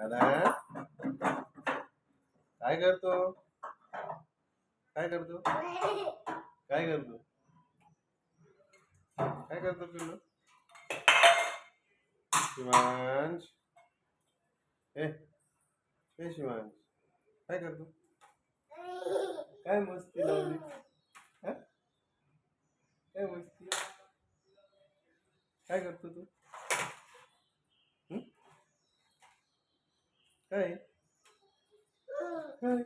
दादा काय करतो काय करतो काय करतो काय करतो पिल्लू शिवांश हे हे शिवांश काय करतो काय मस्ती लावली काय मस्ती काय करतो तू काय काय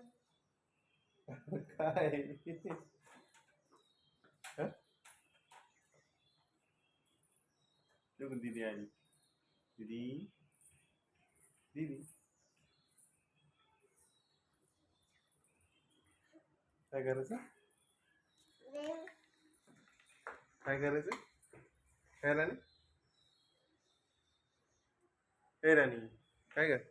काय दिदी आली दिदी दीदी काय करायचं काय करायचं काय राणी ए राणी काय कर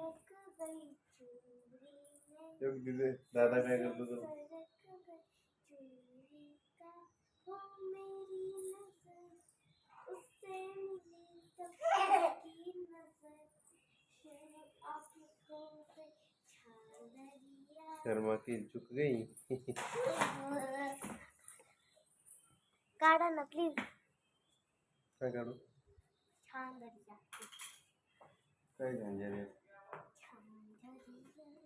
yok दादा क्या कर शर्मा की चुक गई काटा ना प्लीज क्या करो छान दरिया क्या जान जा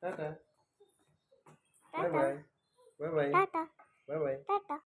拜拜，拜拜，拜拜，拜拜，拜拜。